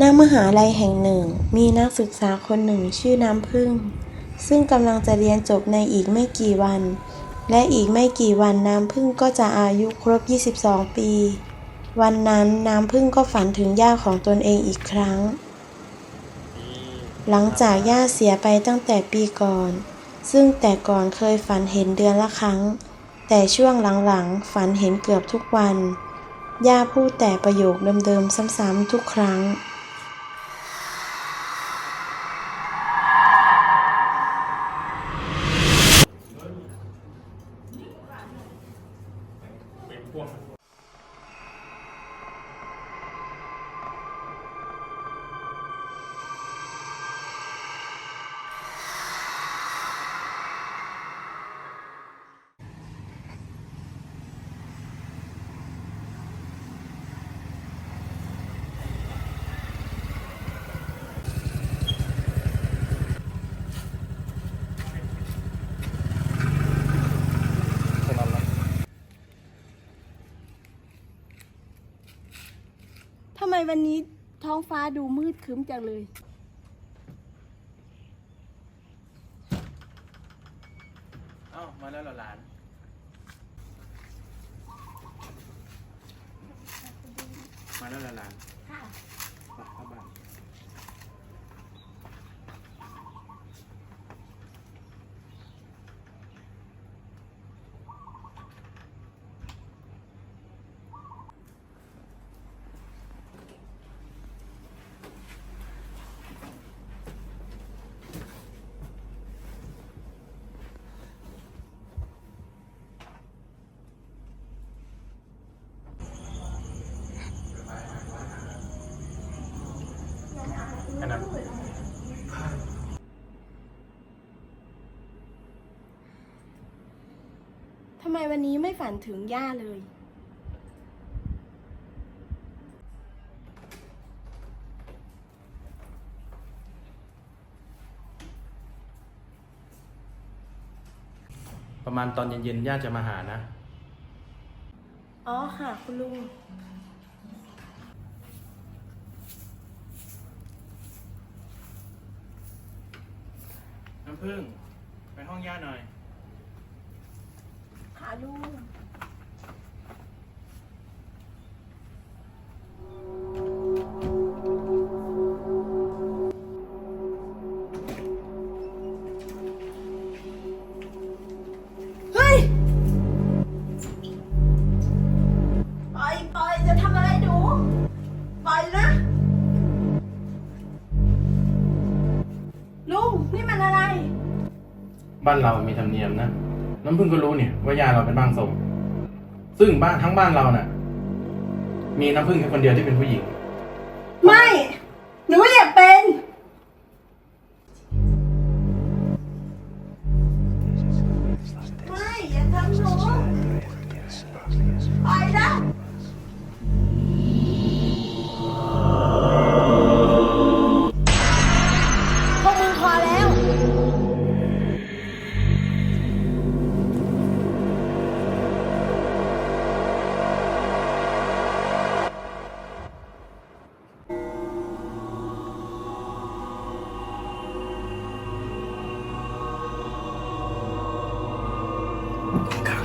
ณมหาลัยแห่งหนึ่ง มีนักศึกษาคนหนึ่งชื่อน้ำพึ่ง ซึ่งกำลังจะเรียนจบในอีกไม่กี่วัน และอีกไม่กี่วันน้ำพึ่งก็จะอายุครบ 22 ปี วันนั้นน้ำพึ่งก็ฝันถึงย่าของตนเองอีกครั้ง หลังจากย่าเสียไปตั้งแต่ปีก่อน ซึ่งแต่ก่อนเคยฝันเห็นเดือนละครั้ง แต่ช่วงหลังๆ ฝันเห็นเกือบทุกวัน ย่าพูดแต่ประโยคเดิมๆ ซ้ำๆทุกครั้ง วันนี้ท้องฟ้าดูมืดครึ้มจังเลย เอ้ามาแล้วเหรอหลาน มาแล้วเหรอหลาน ค่ะ ไปเข้าบ้าน แค่นั้น ทำไมวันนี้ไม่ฝันถึงย่าเลย ประมาณตอนเย็นๆย่าจะมาหานะ อ๋อค่ะ คุณลุง น้ำพึ่ง ไปห้องย่าหน่อยค่ะ ลุงเฮ้ยปล่อยปล่อยจะทำอะไรหนูปล่อยนะ ลุง นี่มันอะไร บ้านเรามีธรรมเนียมนะ น้ำพึ่งก็รู้เนี่ยว่ายาเราเป็นบ้างทรง ซึ่งบ้านทั้งบ้านเราน่ะ มีน้ำพึ่งแค่คนเดียวที่เป็นผู้หญิง ไม่ ครับ